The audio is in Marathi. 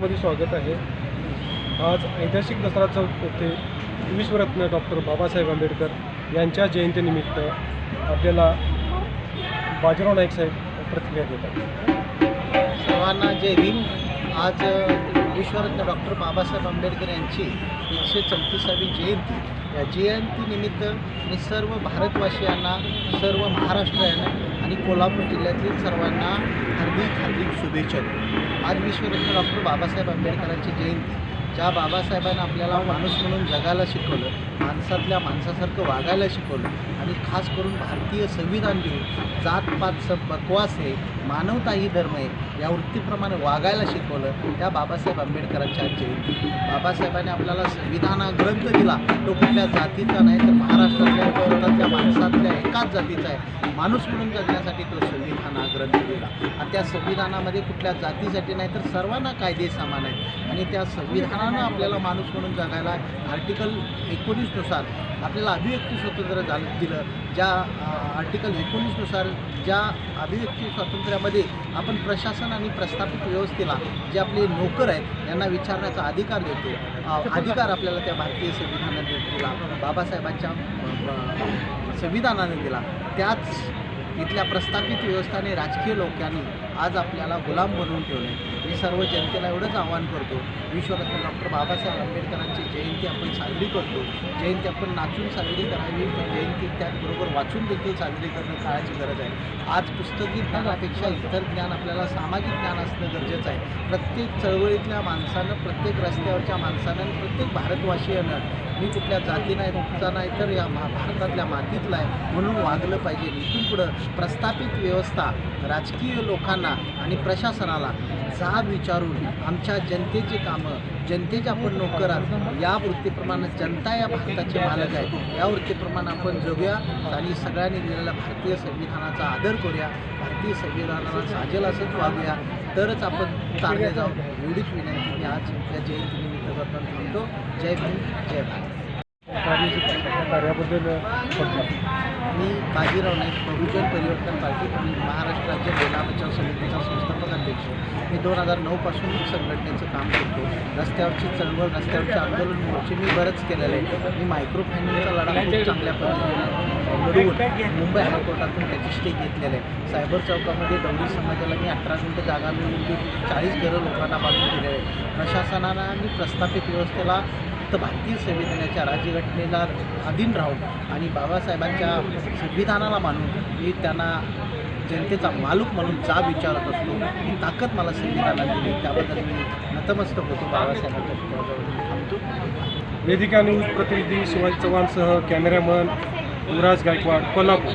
मध्ये स्वागत आहे. आज ऐतिहासिक दसरा चौक येथे विश्वरत्न डॉक्टर बाबासाहेब आंबेडकर यांच्या जयंतीनिमित्त आपल्याला बाजीराव नाईक साहेब प्रतिक्रिया देतात. सर्वांना जय भीम. आज विश्वरत्न डॉक्टर बाबासाहेब आंबेडकर यांची एकशे चौतीसावी जयंती. या जयंतीनिमित्त मी सर्व भारतवासियांना सर्व महाराष्ट्रीयांना आणि कोल्हापूर जिल्ह्यातील सर्वांना हार्दिक हार्दिक शुभेच्छा देतो. आज विश्वरत्न डॉक्टर बाबासाहेब आंबेडकरांची जयंती. ज्या बाबासाहेबांना आपल्याला माणूस म्हणून जगायला शिकवलं माणसातल्या माणसासारखं वागायला शिकवलं आणि खास करून भारतीय संविधान देऊन जातपात सब बकवास आहे मानवता ही धर्म आहे या वृत्तीप्रमाणे वागायला शिकवलं त्या बाबासाहेब आंबेडकरांच्या आज जयंती. बाबासाहेबांनी आपल्याला संविधान ग्रंथ दिला तो कुठल्या जातीचा नाही तर महाराष्ट्रातल्या भारतातल्या जातीचा आहे. माणूस म्हणून जगण्यासाठी तो संविधान हा ग्रंथ दिला आणि त्या संविधानामध्ये कुठल्या जातीसाठी नाही तर सर्वांना कायदे समान आहेत. आणि त्या संविधानानं आपल्याला माणूस म्हणून जगायला आर्टिकल एकोणीसनुसार आपल्याला अभिव्यक्ती स्वातंत्र्य झालं दिलं. ज्या आर्टिकल एकोणीसनुसार ज्या अभिव्यक्ती स्वातंत्र्यामध्ये आपण प्रशासन आणि प्रस्थापित व्यवस्थेला जे आपले नोकर आहेत यांना विचारण्याचा अधिकार देतो. अधिकार आपल्याला त्या भारतीय संविधानाने दिला. बाबासाहेबांच्या संविधानाने दिला. त्याच इथल्या प्रस्थापित व्यवस्थाने राजकीय लोकांनी आज आपल्याला गुलाम बनवून ठेवले मी सर्व जनतेला एवढंच आवाहन करतो. विश्वरत्न डॉक्टर बाबासाहेब आंबेडकरांची जयंती आपण साजरी करतो. जयंती आपण नाचून साजरी करावी पण जयंती त्याचबरोबर वाचून देखील साजरी करणं काळाची गरज आहे. आज पुस्तकी ज्ञानापेक्षा इतर ज्ञान आपल्याला सामाजिक ज्ञान असणं गरजेचं आहे. प्रत्येक चळवळीतल्या माणसानं प्रत्येक रस्त्यावरच्या माणसानं प्रत्येक भारतवासियानं मी कुठल्या जाती नाही कुठचा नाही तर या महा भारतातल्या मातीतला आहे म्हणून वागलं पाहिजे. इथून पुढं प्रस्थापित व्यवस्था राजकीय लोकांना आणि प्रशासनाला जाब विचारून आमच्या जनतेची कामं जनतेचे आपण नोकर आहात या वृत्तीप्रमाणे जनता या भारताचे मालक आहे. या वृत्तीप्रमाणे आपण जगूया आणि सगळ्यांनी दिलेल्या भारतीय संविधानाचा आदर करूया. भारतीय संविधानाला साजेल असंच वागूया. तरच आपण चालले जाऊ. एवढीच विनंती मी आज या जयंतीनिमित्त करताना थांबतो. जय भीम जय भारत. कार्याबद्दल मी बाजीराव नाईक बहुजन परिवर्तन पार्टी आणि महाराष्ट्र राज्य महिला बचाव समितीचा संस्थापक अध्यक्ष. मी दोन हजार नऊपासून संघटनेचं काम करतो. रस्त्यावरची चळवळ रस्त्यावरचे आंदोलन मोर्चे मी बरंच केलेले आहे. मी मायक्रो फायनान्सचा लढा खूप चांगल्या पद्धतीने लढवून मुंबई हायकोर्टातून त्याची स्टे घेतलेले आहे. सायबर चौकामध्ये डवरी समाजाला मी अठरा मिनटं जागा मिळून चाळीस घरं लोकांना बांधून दिलेले आहे. प्रशासनानं आणि प्रस्थापित व्यवस्थेला फक्त भारतीय संविधानाच्या राज्यघटनेला अधीन राहून आणि बाबासाहेबांच्या संविधानाला मानून मी त्यांना जनतेचा मालूक म्हणून जा विचारत असतो ही ताकद मला संविधानाला दिली. त्याबद्दल मी नतमस्तक होतो. बाबासाहेबांच्या पुतळ्याजवळ थांबतो. वेदिका न्यूज प्रतिनिधी शिवाजी चव्हाणसह कॅमेरामन युवराज गायकवाड कोल्हापूर.